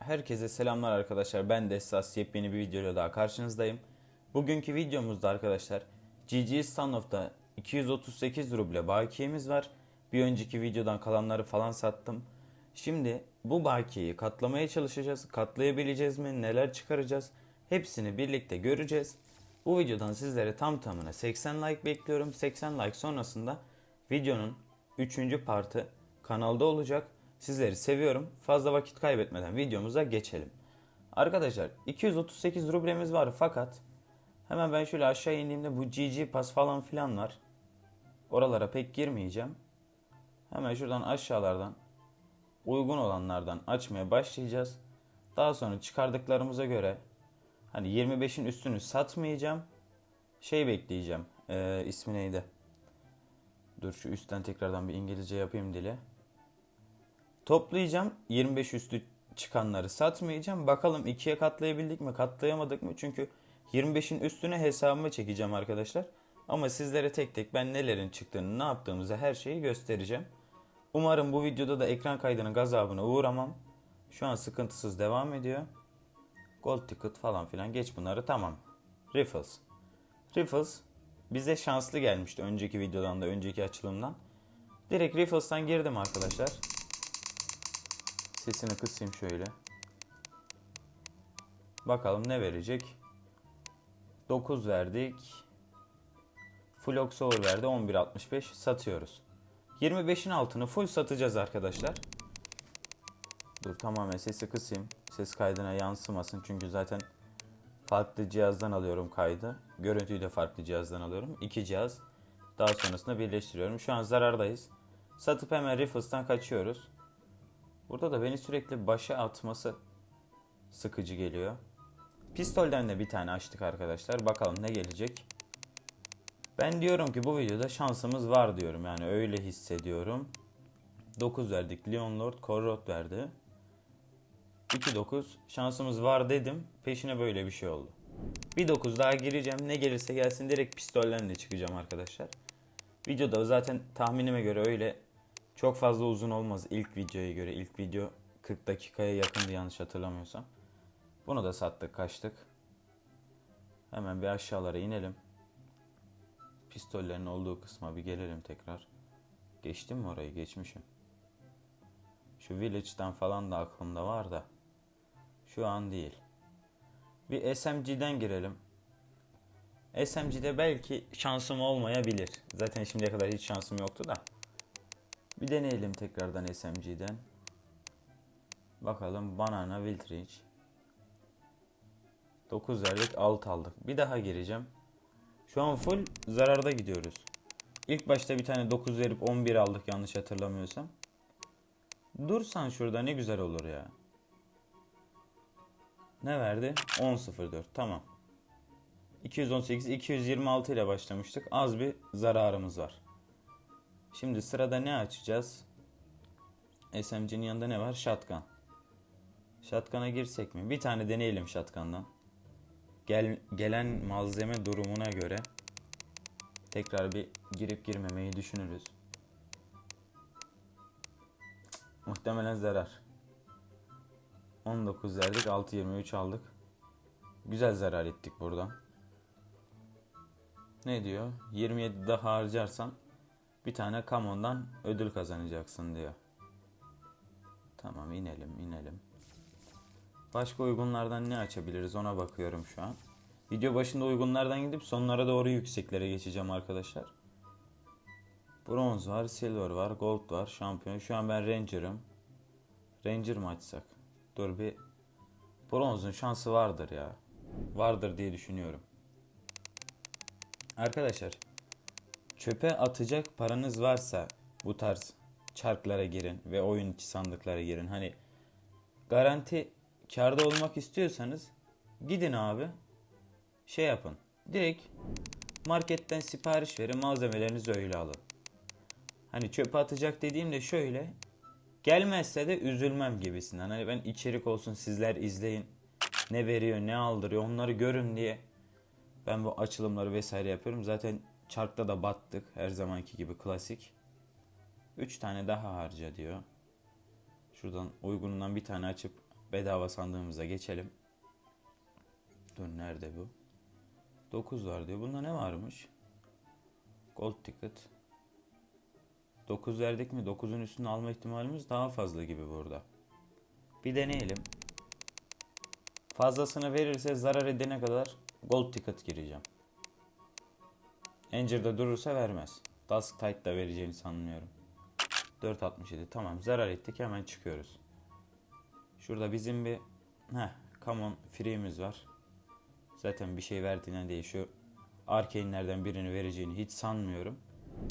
Herkese selamlar arkadaşlar. Ben Dessas yepyeni bir videoyla daha karşınızdayım. Bugünkü videomuzda arkadaşlar GG Standoff'ta 238 ruble bakiyemiz var. Bir önceki videodan kalanları falan sattım. Şimdi bu bakiyeyi katlamaya çalışacağız. Katlayabileceğiz mi? Neler çıkaracağız? Hepsini birlikte göreceğiz. Bu videodan sizlere tam tamına 80 like bekliyorum. 80 like sonrasında videonun 3. partı kanalda olacak. Sizleri seviyorum. Fazla vakit kaybetmeden videomuza geçelim. Arkadaşlar 238 rublemiz var fakat hemen ben şöyle aşağı indiğimde bu GG pas falan filan var. Oralara pek girmeyeceğim. Hemen şuradan aşağılardan uygun olanlardan açmaya başlayacağız. Daha sonra çıkardıklarımıza göre hani 25'in üstünü satmayacağım. Şey bekleyeceğim. Ee, ismi neydi? Dur şu üstten tekrardan bir İngilizce yapayım dili. Toplayacağım. 25 üstü çıkanları satmayacağım. Bakalım ikiye katlayabildik mi, katlayamadık mı? Çünkü 25'in üstüne hesabıma çekeceğim arkadaşlar. Ama sizlere tek tek ben nelerin çıktığını, ne yaptığımızı her şeyi göstereceğim. Umarım bu videoda da ekran kaydının gazabına uğramam. Şu an sıkıntısız devam ediyor. Gold ticket falan filan geç bunları tamam. Riffles. Riffles bize şanslı gelmişti önceki videodan da önceki açılımdan. Direkt Riffles'tan girdim arkadaşlar. Sesini kısayım şöyle. Bakalım ne verecek. 9 verdik. Full Over verdi 11.65 satıyoruz. 25'in altını full satacağız arkadaşlar. Dur tamamen sesi kısayım. Ses kaydına yansımasın çünkü zaten farklı cihazdan alıyorum kaydı. Görüntüyü de farklı cihazdan alıyorum. İki cihaz. Daha sonrasında birleştiriyorum. Şu an zarardayız. Satıp hemen Riffles'tan kaçıyoruz. Burada da beni sürekli başa atması sıkıcı geliyor. Pistolden de bir tane açtık arkadaşlar. Bakalım ne gelecek. Ben diyorum ki bu videoda şansımız var diyorum. Yani öyle hissediyorum. 9 verdik. Leon Lord Corrot verdi. 2-9 şansımız var dedim. Peşine böyle bir şey oldu. Bir 9 daha gireceğim. Ne gelirse gelsin direkt pistolden de çıkacağım arkadaşlar. Videoda zaten tahminime göre öyle çok fazla uzun olmaz ilk videoya göre. İlk video 40 dakikaya yakındı yanlış hatırlamıyorsam. Bunu da sattık kaçtık. Hemen bir aşağılara inelim. Pistollerin olduğu kısma bir gelelim tekrar. Geçtim mi orayı? Geçmişim. Şu Village'dan falan da aklımda var da. Şu an değil. Bir SMG'den girelim. SMG'de belki şansım olmayabilir. Zaten şimdiye kadar hiç şansım yoktu da. Bir deneyelim tekrardan SMG'den. Bakalım Banana Wildreach. 9 verdik 6 aldık. Bir daha gireceğim. Şu an full zararda gidiyoruz. İlk başta bir tane 9 verip 11 aldık yanlış hatırlamıyorsam. Dursan şurada ne güzel olur ya. Ne verdi? 10.04 tamam. 218 226 ile başlamıştık. Az bir zararımız var. Şimdi sırada ne açacağız? SMG'nin yanında ne var? Shotgun. Shotgun'a girsek mi? Bir tane deneyelim shotgun'dan. Gel, gelen malzeme durumuna göre tekrar bir girip girmemeyi düşünürüz. Muhtemelen zarar. 19 verdik 6.23 aldık. Güzel zarar ettik buradan. Ne diyor? 27 daha harcarsan bir tane kamondan ödül kazanacaksın diyor. Tamam inelim inelim. Başka uygunlardan ne açabiliriz ona bakıyorum şu an. Video başında uygunlardan gidip sonlara doğru yükseklere geçeceğim arkadaşlar. Bronz var, silver var, gold var, şampiyon. Şu an ben ranger'ım. Ranger mı açsak? Dur bir bronzun şansı vardır ya. Vardır diye düşünüyorum. Arkadaşlar çöpe atacak paranız varsa bu tarz çarklara girin ve oyun içi sandıklara girin. Hani garanti karda olmak istiyorsanız gidin abi şey yapın. Direkt marketten sipariş verin malzemelerinizi öyle alın. Hani çöpe atacak dediğimde şöyle gelmezse de üzülmem gibisinden. Hani ben içerik olsun sizler izleyin. Ne veriyor ne aldırıyor onları görün diye ben bu açılımları vesaire yapıyorum. Zaten çarkta da battık her zamanki gibi klasik. 3 tane daha harca diyor. Şuradan uygunundan bir tane açıp bedava sandığımıza geçelim. Dur nerede bu? 9 var diyor. Bunda ne varmış? Gold ticket. 9 verdik mi 9'un üstünü alma ihtimalimiz daha fazla gibi burada. Bir deneyelim. Fazlasını verirse zarar edene kadar gold ticket gireceğim. Anger'da durursa vermez. Dusk Tide da vereceğini sanmıyorum. 4.67 tamam zarar ettik hemen çıkıyoruz. Şurada bizim bir heh, come on free'miz var. Zaten bir şey verdiğinden değil şu arcane'lerden birini vereceğini hiç sanmıyorum.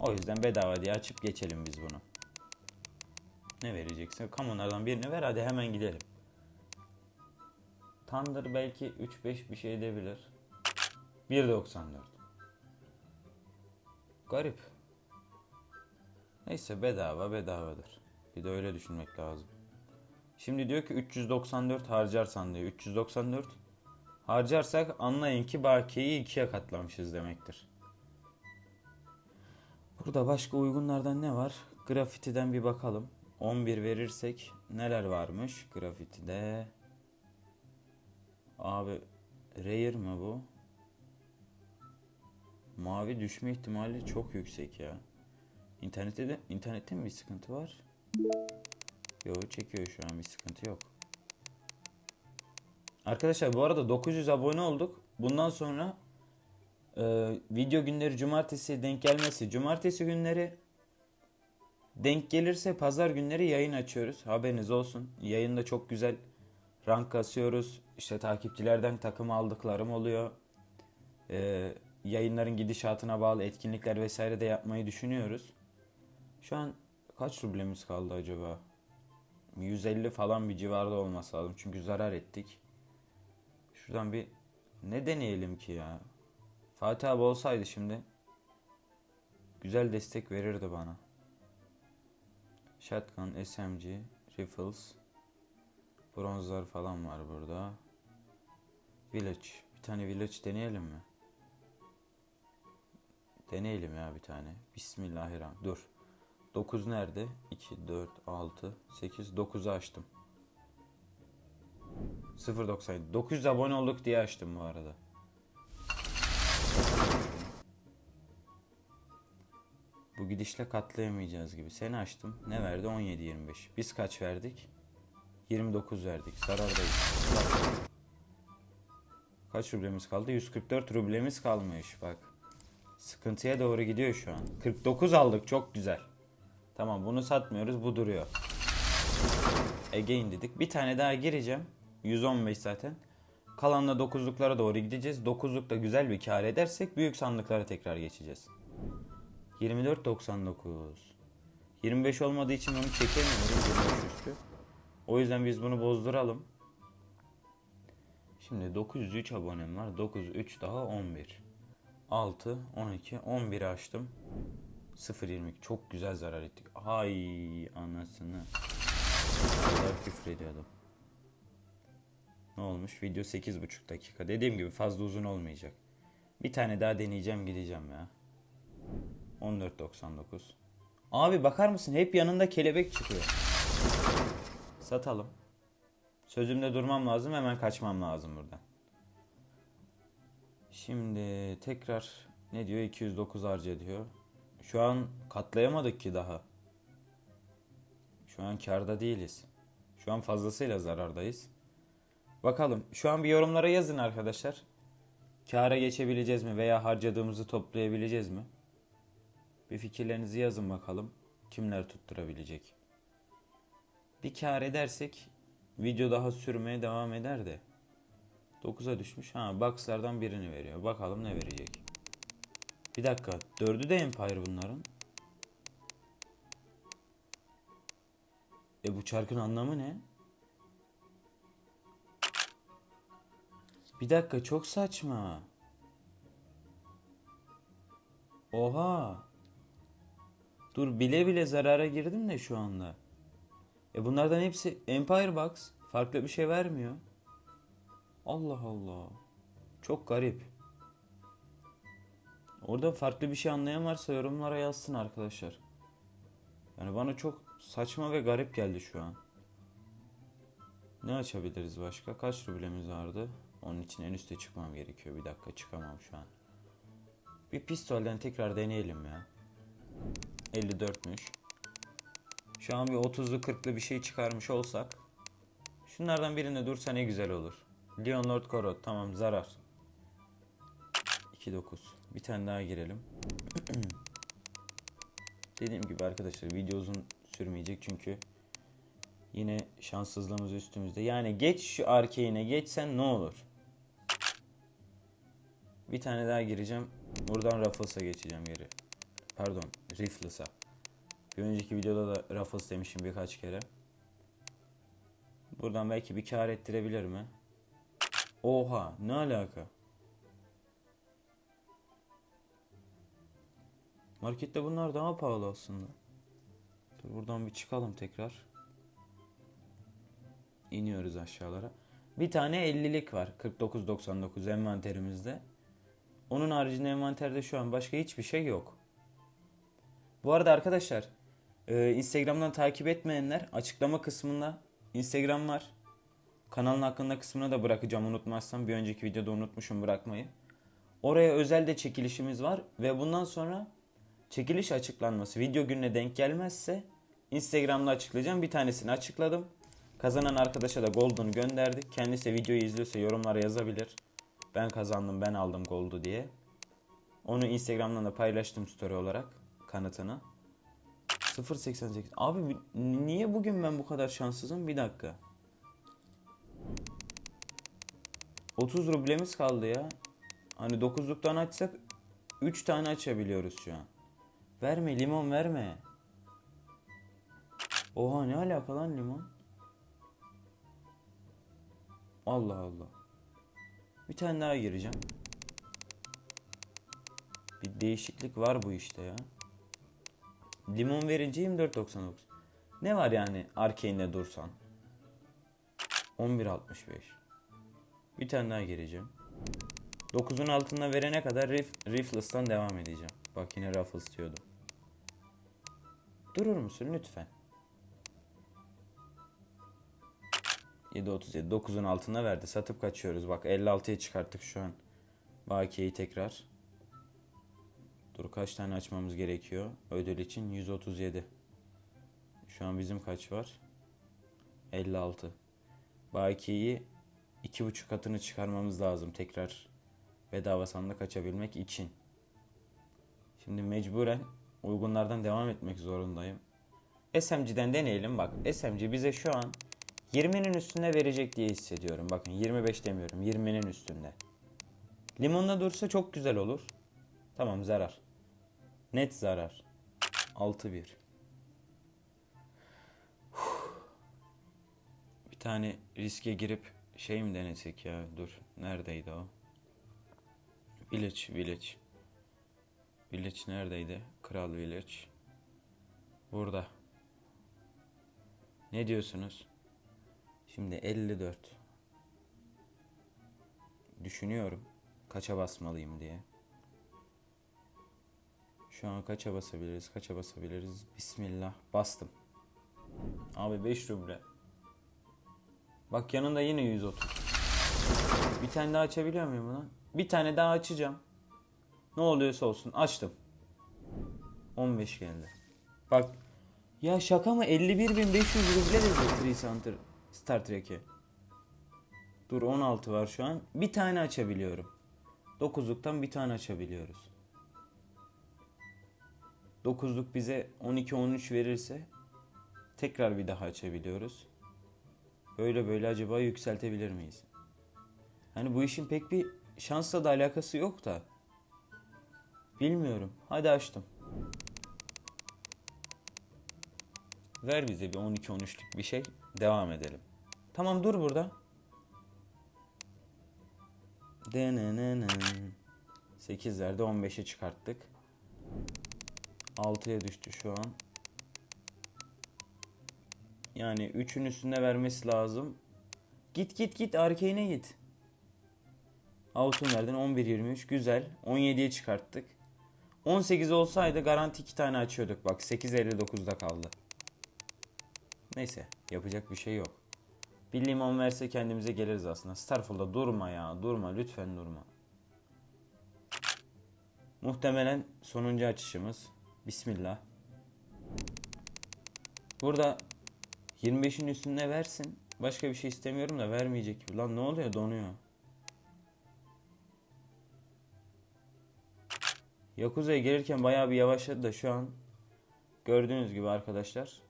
O yüzden bedava diye açıp geçelim biz bunu. Ne vereceksin? Come on'lardan birini ver hadi hemen gidelim. Thunder belki 3-5 bir şey edebilir. 1.94 Garip. Neyse bedava bedavadır. Bir de öyle düşünmek lazım. Şimdi diyor ki 394 harcarsan diyor. 394 harcarsak anlayın ki bakiyeyi ikiye katlamışız demektir. Burada başka uygunlardan ne var? Grafitiden bir bakalım. 11 verirsek neler varmış grafitide? Abi rare mi bu? Mavi düşme ihtimali çok yüksek ya. İnternette de internette mi bir sıkıntı var? Yok çekiyor şu an bir sıkıntı yok. Arkadaşlar bu arada 900 abone olduk. Bundan sonra e, video günleri cumartesi denk gelmesi. Cumartesi günleri denk gelirse pazar günleri yayın açıyoruz. Haberiniz olsun. Yayında çok güzel rank kasıyoruz. İşte takipçilerden takım aldıklarım oluyor. E, yayınların gidişatına bağlı etkinlikler vesaire de yapmayı düşünüyoruz. Şu an kaç rublemiz kaldı acaba? 150 falan bir civarda olması lazım. Çünkü zarar ettik. Şuradan bir ne deneyelim ki ya? Fatih abi olsaydı şimdi güzel destek verirdi bana. Shotgun, SMG, Rifles, bronzlar falan var burada. Village. Bir tane Village deneyelim mi? Deneyelim ya bir tane. Bismillahirrahmanirrahim. Dur. 9 nerede? 2, 4, 6, 8, 9'u açtım. 0.97. 900 abone olduk diye açtım bu arada. Bu gidişle katlayamayacağız gibi. Seni açtım. Ne verdi? 17.25. Biz kaç verdik? 29 verdik. Zarardayız. Kaç rublemiz kaldı? 144 rublemiz kalmış bak. Sıkıntıya doğru gidiyor şu an. 49 aldık çok güzel. Tamam bunu satmıyoruz bu duruyor. Again dedik. Bir tane daha gireceğim. 115 zaten. Kalanla 9'luklara doğru gideceğiz. 9'lukta güzel bir kar edersek büyük sandıklara tekrar geçeceğiz. 24.99 25 olmadığı için onu çekemiyoruz 25 üstü. O yüzden biz bunu bozduralım. Şimdi 903 abonem var. 9 3 daha 11. 6 12 11 açtım. 0.22 çok güzel zarar ettik. Hay anasını. Allah küfür ediyordum. Ne olmuş? Video 8.5 dakika. Dediğim gibi fazla uzun olmayacak. Bir tane daha deneyeceğim gideceğim ya. 14.99 Abi bakar mısın? Hep yanında kelebek çıkıyor. Satalım. Sözümde durmam lazım. Hemen kaçmam lazım buradan. Şimdi tekrar ne diyor? 209 harca diyor. Şu an katlayamadık ki daha. Şu an karda değiliz. Şu an fazlasıyla zarardayız. Bakalım. Şu an bir yorumlara yazın arkadaşlar. Kâra geçebileceğiz mi veya harcadığımızı toplayabileceğiz mi? Bir fikirlerinizi yazın bakalım. Kimler tutturabilecek? Bir kâr edersek video daha sürmeye devam eder de. 9'a düşmüş. Ha boxlardan birini veriyor. Bakalım ne verecek. Bir dakika. Dördü de Empire bunların. E bu çarkın anlamı ne? Bir dakika çok saçma. Oha. Dur bile bile zarara girdim de şu anda. E bunlardan hepsi Empire Box. Farklı bir şey vermiyor. Allah Allah. Çok garip. Orada farklı bir şey anlayan varsa yorumlara yazsın arkadaşlar. Yani bana çok saçma ve garip geldi şu an. Ne açabiliriz başka? Kaç rublemiz vardı? Onun için en üste çıkmam gerekiyor. Bir dakika çıkamam şu an. Bir pistolden tekrar deneyelim ya. 54'müş. Şu an bir 30'lu 40'lı bir şey çıkarmış olsak. Şunlardan birinde dursa ne güzel olur. Leon Lord Korot tamam zarar. 2-9. Bir tane daha girelim. Dediğim gibi arkadaşlar video uzun sürmeyecek çünkü yine şanssızlığımız üstümüzde. Yani geç şu arkeğine geçsen ne olur? Bir tane daha gireceğim. Buradan Ruffles'a geçeceğim geri. Pardon, Rifles'a. Bir önceki videoda da Ruffles demişim birkaç kere. Buradan belki bir kar ettirebilir mi? Oha, ne alaka? Markette bunlar daha pahalı aslında. Dur buradan bir çıkalım tekrar. İniyoruz aşağılara. Bir tane 50'lik var. 49.99 envanterimizde. Onun haricinde envanterde şu an başka hiçbir şey yok. Bu arada arkadaşlar e, Instagram'dan takip etmeyenler açıklama kısmında Instagram var. Kanalın hakkında kısmına da bırakacağım unutmazsam. Bir önceki videoda unutmuşum bırakmayı. Oraya özel de çekilişimiz var ve bundan sonra çekiliş açıklanması video gününe denk gelmezse Instagram'da açıklayacağım. Bir tanesini açıkladım. Kazanan arkadaşa da Gold'unu gönderdik. Kendisi de videoyu izliyorsa yorumlara yazabilir. Ben kazandım, ben aldım Gold'u diye. Onu Instagram'dan da paylaştım story olarak kanıtını. 0.88. Abi bi- niye bugün ben bu kadar şanssızım? Bir dakika. 30 rublemiz kaldı ya. Hani 9'luktan açsak 3 tane açabiliyoruz şu an. Verme limon verme. Oha ne alaka lan limon? Allah Allah. Bir tane daha gireceğim. Bir değişiklik var bu işte ya. Limon verince 24.99. Ne var yani Arkane'de dursan? 11.65. Bir tane daha gireceğim. 9'un altına verene kadar Rif, Rifles'tan devam edeceğim. Bak yine Ruffles diyordum. Durur musun lütfen? 7.37. 9'un altına verdi. Satıp kaçıyoruz. Bak 56'ya çıkarttık şu an. Bakiyeyi tekrar. Dur kaç tane açmamız gerekiyor? Ödül için 137. Şu an bizim kaç var? 56. Bakiyeyi iki buçuk katını çıkarmamız lazım tekrar bedava sandık açabilmek için. Şimdi mecburen uygunlardan devam etmek zorundayım. SMG'den deneyelim bak. SMG bize şu an 20'nin üstünde verecek diye hissediyorum. Bakın 25 demiyorum. 20'nin üstünde. Limonla dursa çok güzel olur. Tamam zarar. Net zarar. 6-1. Bir tane riske girip şey mi denesek ya? Dur. Neredeydi o? Village, Village. Village neredeydi? Kral Village. Burada. Ne diyorsunuz? Şimdi 54. Düşünüyorum. Kaça basmalıyım diye. Şu an kaça basabiliriz? Kaça basabiliriz? Bismillah. Bastım. Abi 5 ruble. Bak yanında yine 130. Bir tane daha açabiliyor muyum lan? Bir tane daha açacağım. Ne oluyorsa olsun. Açtım. 15 geldi. Bak. Ya şaka mı? 51.500 ruble dedi Tree Center Star Trek'e. Dur 16 var şu an. Bir tane açabiliyorum. 9'luktan bir tane açabiliyoruz. 9'luk bize 12-13 verirse tekrar bir daha açabiliyoruz. Böyle böyle acaba yükseltebilir miyiz? Hani bu işin pek bir şansla da alakası yok da. Bilmiyorum. Hadi açtım. Ver bize bir 12-13'lük bir şey. Devam edelim. Tamam dur burada. Denenenen. 8 verdi 15'e çıkarttık. 6'ya düştü şu an. Yani 3'ün üstünde vermesi lazım. Git git git arkane'e git. Altın verdin 11-23 güzel. 17'ye çıkarttık. 18 olsaydı garanti 2 tane açıyorduk. Bak 8.59'da kaldı. Neyse yapacak bir şey yok. Bir limon verse kendimize geliriz aslında. Starfall'da durma ya. Durma. Lütfen durma. Muhtemelen sonuncu açışımız. Bismillah. Burada 25'in üstünde versin. Başka bir şey istemiyorum da vermeyecek gibi. Lan ne oluyor donuyor. Yakuza'ya gelirken bayağı bir yavaşladı da şu an gördüğünüz gibi arkadaşlar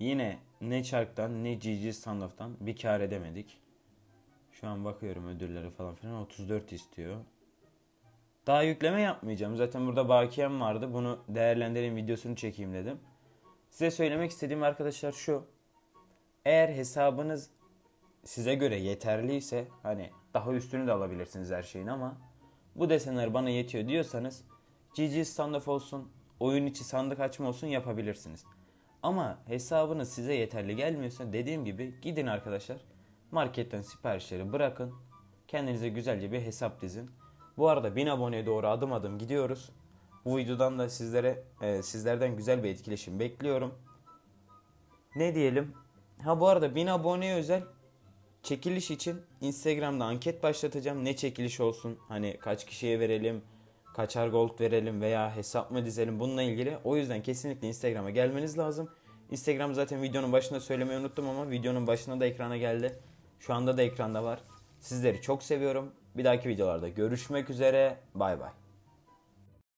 yine ne Çark'tan ne GG Standoff'tan bir kar edemedik. Şu an bakıyorum ödülleri falan filan 34 istiyor. Daha yükleme yapmayacağım. Zaten burada bakiyem vardı. Bunu değerlendireyim videosunu çekeyim dedim. Size söylemek istediğim arkadaşlar şu. Eğer hesabınız size göre yeterliyse hani daha üstünü de alabilirsiniz her şeyin ama bu desenler bana yetiyor diyorsanız GG standoff olsun, oyun içi sandık açma olsun yapabilirsiniz. Ama hesabınız size yeterli gelmiyorsa dediğim gibi gidin arkadaşlar marketten siparişleri bırakın. Kendinize güzelce bir hesap dizin. Bu arada 1000 aboneye doğru adım adım gidiyoruz. Bu videodan da sizlere e, sizlerden güzel bir etkileşim bekliyorum. Ne diyelim? Ha bu arada 1000 aboneye özel çekiliş için Instagram'da anket başlatacağım. Ne çekiliş olsun? Hani kaç kişiye verelim? Kaçar gold verelim veya hesap mı dizelim bununla ilgili. O yüzden kesinlikle Instagram'a gelmeniz lazım. Instagram zaten videonun başında söylemeyi unuttum ama videonun başında da ekrana geldi. Şu anda da ekranda var. Sizleri çok seviyorum. Bir dahaki videolarda görüşmek üzere. Bay bay.